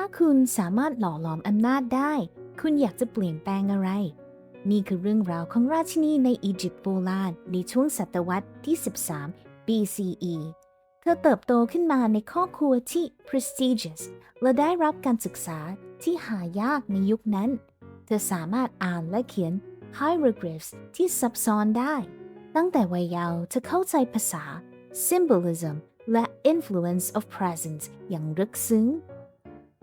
ถ้าคุณสามารถหล่อหลอมอำนาจได้ คุณอยากจะเปลี่ยนแปลงอะไร นี่คือเรื่องราวของราชินีในอียิปต์โบราณในช่วงศตวรรษที่ 13 BCE เธอเติบโตขึ้นมาในครอบครัวที่ prestigious และได้รับการศึกษาที่หายากในยุคนั้น เธอสามารถอ่านและเขียน hieroglyphs ที่ซับซ้อนได้ ตั้งแต่วัยเยาว์เธอเข้าใจภาษา symbolism และ influence of presence อย่างลึกซึ้ง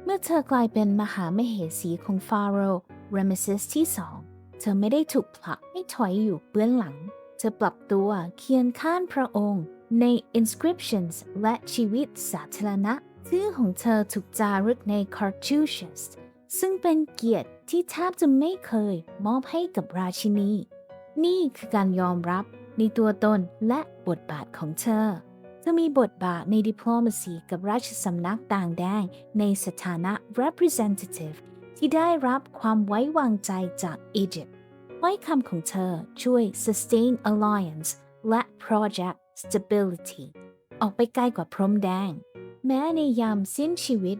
เมื่อเธอกลายเป็นมหามเหสีของฟาโรห์เรเมซิสที่สองเธอไม่ได้ถูกผลักให้ถอยอยู่เบื้องหลัง เธอปรับตัวเคียงข้านพระองค์ใน inscriptions และชีวิตสาธารณะชื่อของเธอถูกจารึกใน cartouches ซึ่งเป็นเกียรติที่แทบจะไม่เคยมอบให้กับราชินี นี่คือการยอมรับในตัวตนและบทบาทของเธอ เธอมีบทบาทใน diplomacy กับราชสำนักต่างแดนในสถานะ representative ที่ได้รับความไว้วางใจจากอียิปต์ถ้อยคำของเธอช่วย sustain alliance และ project stability ออกไปไกลกว่าพรมแดง แม้ในยามสิ้นชีวิต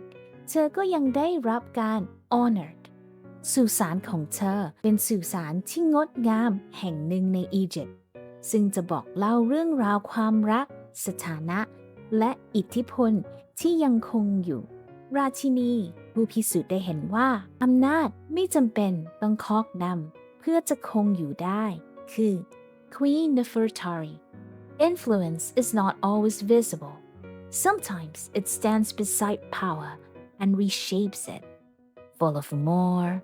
เธอก็ยังได้รับการ honored สุสานของเธอเป็นสุสานที่งดงามแห่งหนึ่งในอียิปต์ซึ่งจะบอกเล่าเรื่องราวความรัก สถานะ และอิทธิพลที่ยังคงอยู่ ราชินีผู้พิสูจน์ได้เห็นว่าอำนาจไม่จำเป็นต้องคอกนำเพื่อจะคงอยู่ได้ คือ Queen Nefertari Influence is not always visible Sometimes it stands beside power and reshapes it full of more